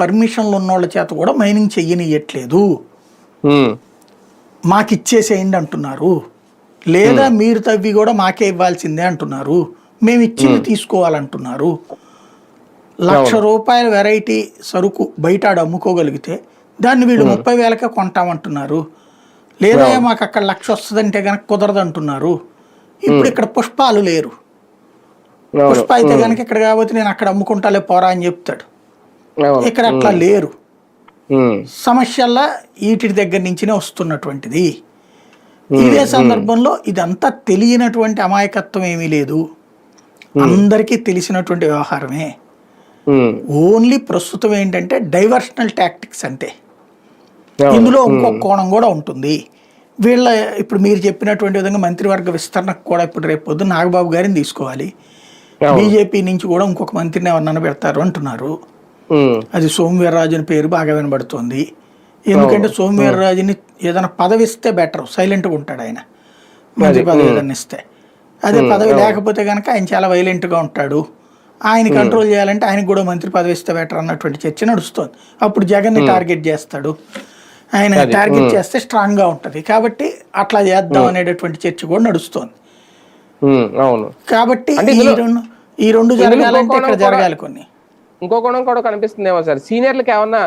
పర్మిషన్లు ఉన్నోళ్ళ చేత కూడా మైనింగ్ చెయ్యనియట్లేదు మాకు ఇచ్చేసేయండి అంటున్నారు. లేదా మీరు తవ్వి కూడా మాకే ఇవ్వాల్సిందే అంటున్నారు. మేము ఇచ్చింది తీసుకోవాలంటున్నారు. లక్ష రూపాయల వెరైటీ సరుకు బయట ఆడ అమ్ముకోగలిగితే దాన్ని వీళ్ళు ముప్పై వేలకే కొంటామంటున్నారు. లేదా మాకు అక్కడ లక్ష వస్తుందంటే కనుక కుదరదు అంటున్నారు ఇప్పుడు ఇక్కడ పుష్పాలు లేరు. పుష్ప అయితే కనుక ఇక్కడ కాబట్టి నేను అక్కడ అమ్ముకుంటాలే పోరా అని చెప్తాడు. ఇక్కడ అట్లా లేరు. ఉమ్, సమస్యల్లా వీటి దగ్గర నుంచినే వస్తున్నటువంటిది. ఇదే సందర్భంలో ఇదంతా తెలియనటువంటి అమాయకత్వం ఏమీ లేదు. అందరికీ తెలిసినటువంటి వ్యవహారమే. ఓన్లీ ప్రస్తుతం ఏంటంటే డైవర్షనల్ టాక్టిక్స్ అంటే అవును. ఇందులో ఇంకో కోణం కూడా ఉంటుంది. వీళ్ళ ఇప్పుడు మీరు చెప్పినటువంటి విధంగా మంత్రివర్గ విస్తరణకు కూడా ఇప్పుడు రేపు పొద్దున్న నాగబాబు గారిని తీసుకోవాలి. బీజేపీ నుంచి కూడా ఇంకొక మంత్రిని ఎవరన్నా పెడతారు అంటున్నారు. అది సోమవీర్రాజు అని పేరు బాగా వినబడుతోంది. ఎందుకంటే సోమవీర్రాజుని ఏదైనా పదవి ఇస్తే బెటర్ సైలెంట్గా ఉంటాడు ఆయన. మంత్రి పదవి ఏదైనా ఇస్తే. అదే పదవి లేకపోతే కనుక ఆయన చాలా వైలెంట్గా ఉంటాడు. ఆయన కంట్రోల్ చేయాలంటే ఆయనకు కూడా మంత్రి పదవి ఇస్తే బెటర్ అన్నటువంటి చర్చ నడుస్తుంది. అప్పుడు జగన్ని టార్గెట్ చేస్తాడు. ఆయన టార్గెట్ చేస్తే స్ట్రాంగ్గా ఉంటుంది. కాబట్టి అట్లా చేద్దాం అనేటటువంటి చర్చ కూడా నడుస్తుంది. కాబట్టి ఈ రెండు ఈ రెండు జరగాలంటే ఇంకో ఇక్కడ జరగాలి కొన్ని. ఇంకో కోణం కూడా కనిపిస్తుందేమో సార్. సీనియర్లకు ఏమన్నా